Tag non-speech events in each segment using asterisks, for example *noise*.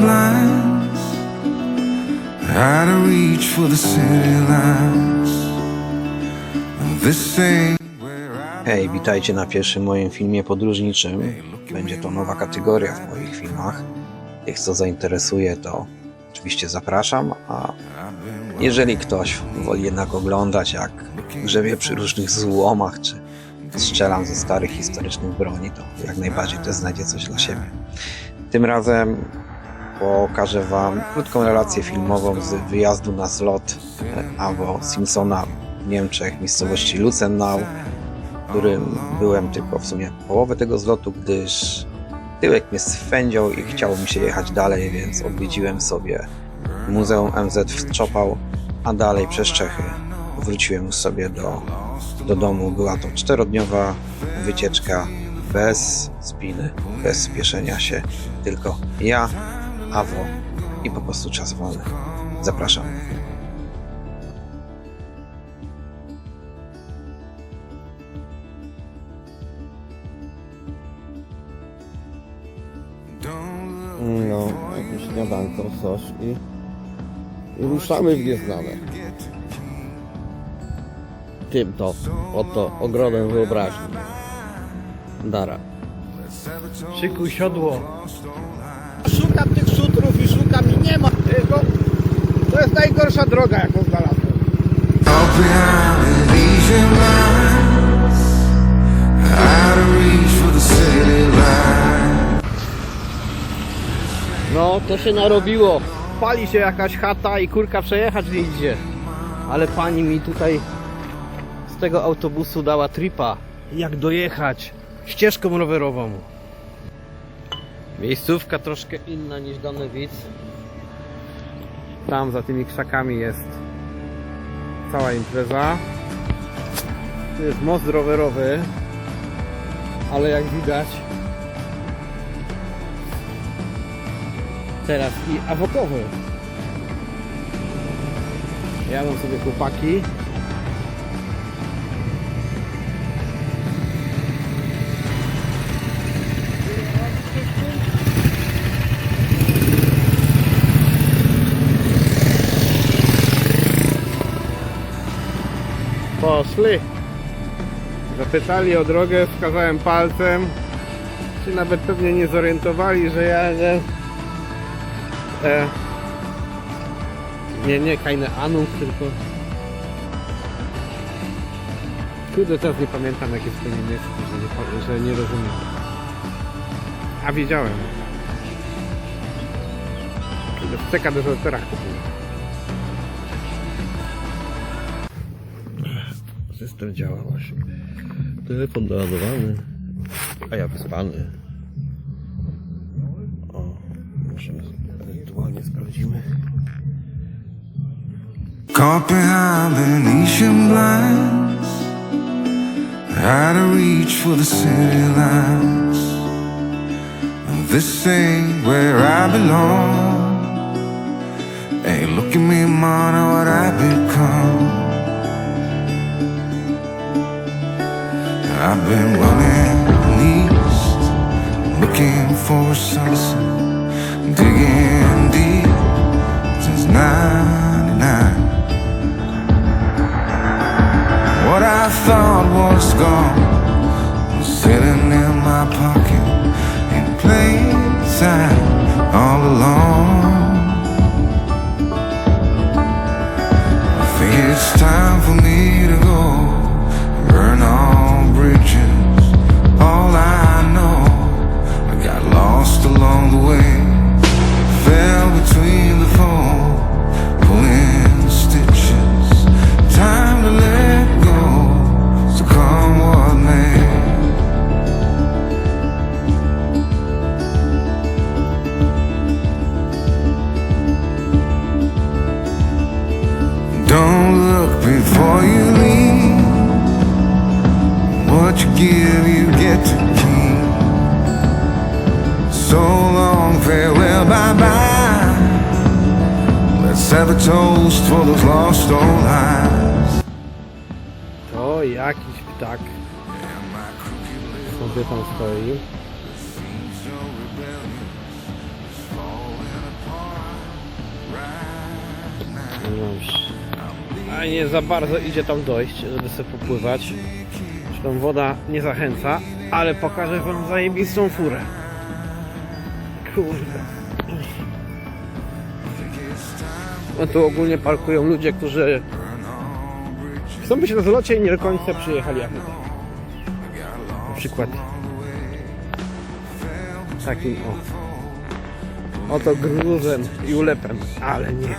Blinds Out reach for the city lights This ain't Hej, witajcie na pierwszym moim filmie podróżniczym. Będzie to nowa kategoria w moich filmach. Tych, co zainteresuje, to oczywiście zapraszam, a jeżeli ktoś woli jednak oglądać, jak grzebie przy różnych złomach, czy strzelam ze starych historycznych broni, to jak najbardziej też znajdzie coś dla siebie. Tym razem pokażę Wam krótką relację filmową z wyjazdu na zlot e, Avo Simpsona w Niemczech, miejscowości Lucenau, w którym byłem tylko w sumie połowę tego zlotu, gdyż tyłek mnie swędział i chciało mi się jechać dalej, więc odwiedziłem sobie Muzeum MZ w Trzopał, a dalej przez Czechy wróciłem sobie do, do domu. Była to czterodniowa wycieczka bez spiny, bez spieszenia się, tylko ja, Awo i po prostu czas wolny. Zapraszam. No, jakieś śniadanko, coś i, i ruszamy w nieznane. Tym to, oto ogrodem wyobraźni. Dara. Szykuj siodło. Szukam tych szutrów i szukam i nie ma tego. To jest najgorsza droga, jaką znalazłem. No, to się narobiło. Pali się jakaś chata i kurka przejechać nie idzie. Ale pani mi tutaj z tego autobusu dała tripa. Jak dojechać ścieżką rowerową. Miejscówka troszkę inna niż Danewic. Tam za tymi krzakami jest cała impreza. Tu jest most rowerowy. Ale jak widać teraz i awokowy. Jadą sobie chłopaki. Poszli. Zapytali o drogę, wskazałem palcem. Się nawet pewnie nie zorientowali, że ja nie, E, nie, nie, keine Ahnung, tylko... Kurde, teraz nie pamiętam jak jest po niemiecku, że nie, że nie rozumiem. A wiedziałem. W CK dezerterach System działa właśnie. Telefon doładowany, a ja wyspany. O, może ewentualnie sprawdzimy. Caught Venetian blinds Out of reach for the city lights This ain't where I belong Hey, look at me, man, what I've become I've been running east Looking for sunset Digging deep since 99 What I thought was gone was sitting in my pocket in plain sight all along. I think it's time for me to. So long, farewell, bye bye. Let's have a toast for those lost old eyes. To jakiś ptak sobie tam stoi. A nie za bardzo idzie tam dojść, żeby sobie popływać. Zresztą woda nie zachęca ale pokażę wam zajebistą furę. Kurde. No tu ogólnie parkują ludzie, którzy chcą być na zlocie i nie do końca przyjechali jak. Na przykład takim o oto gruzem i ulepem, ale nie.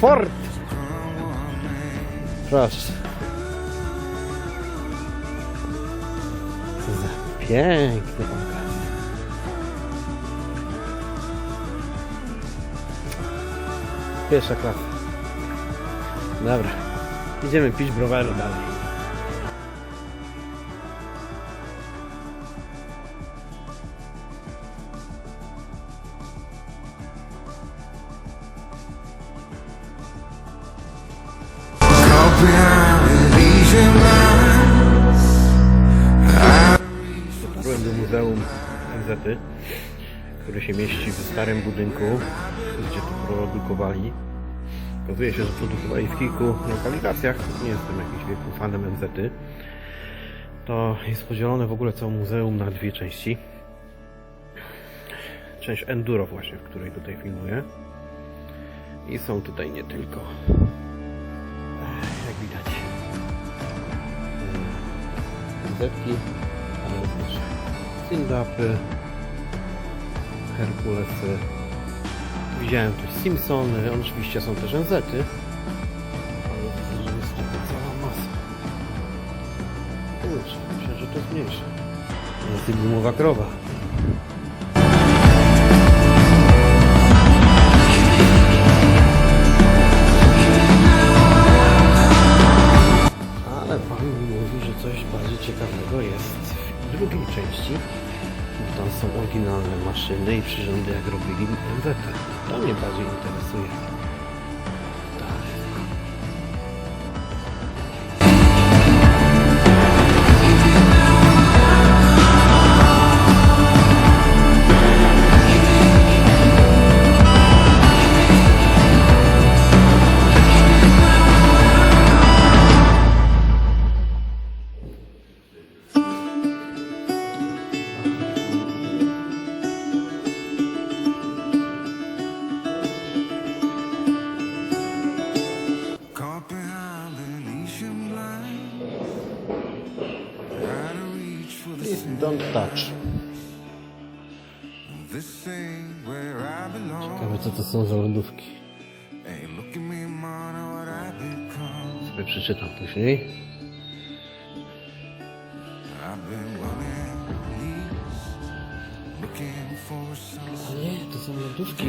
Ford! Proszę. Piękny pokaz. Pierwsza klasa. Dobra. Idziemy pić browaru dalej. Muzeum MZ, które się mieści w starym budynku, gdzie to produkowali. Okazuje się, że produkowali w kilku lokalizacjach. Nie jestem jakimś wielkim fanem MZ. To jest podzielone w ogóle całe muzeum na dwie części. Część Enduro właśnie, w której tutaj filmuję. I są tutaj nie tylko. Jak widać. MZ-ki, ale również Sindapy, Herkulesy. Widziałem też Simpsony, oczywiście są też NZ-y. Ale widzę, że jest tego cała masa. Kurczę, myślę, że to jest mniejsze. Jest i gumowa krowa. Przyrządy jak robili MZ. To mnie bardziej interesuje. Belong. Ciekawe co to są za lodówki. Sobie przeczytam później. Some Nie, to są lodówki.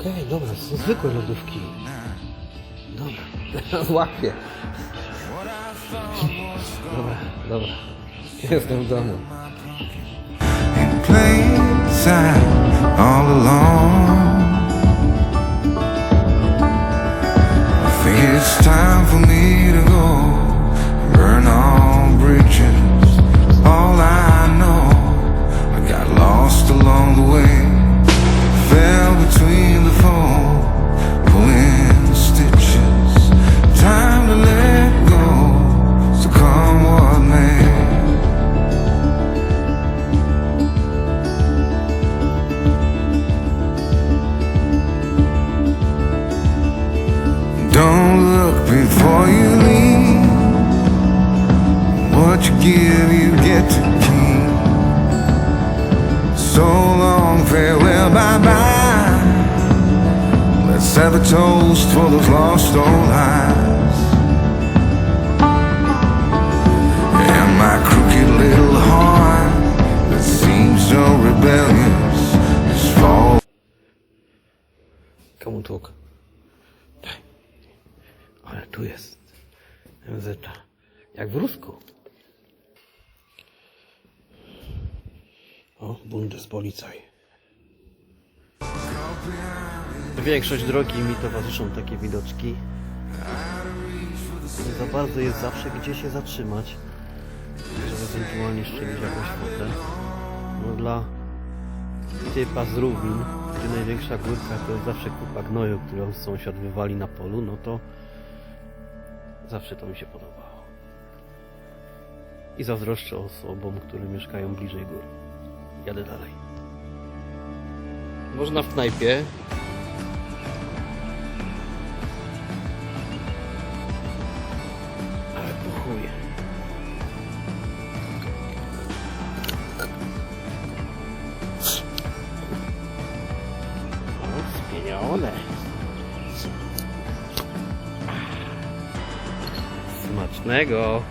Okej, dobra, to są zwykłe lodówki. Dobra, *laughs* teraz łapię. Dobra, dobra. Jestem w domu. all along. I think it's time for me to go burn all give, you get to keep. So long, farewell, bye bye. Let's have a toast for those lost old lives. And my crooked little heart that seems so rebellious is fall. Komu tłuk? Daj. Ale tu jest MZ. Jak w Rusku. O, Bundespolizei. Większość drogi mi towarzyszą takie widoczki. Nie za bardzo jest zawsze gdzie się zatrzymać, żeby ewentualnie szczelić jakąś fotę. No dla typa z Rubin, gdzie największa górka to jest zawsze kupa gnoju, którą sąsiad wywali na polu, no to zawsze to mi się podobało. I zazdroszczę osobom, które mieszkają bliżej gór jadę dalej. Można w knajpie. Ale po chuj. Spienione. Smacznego.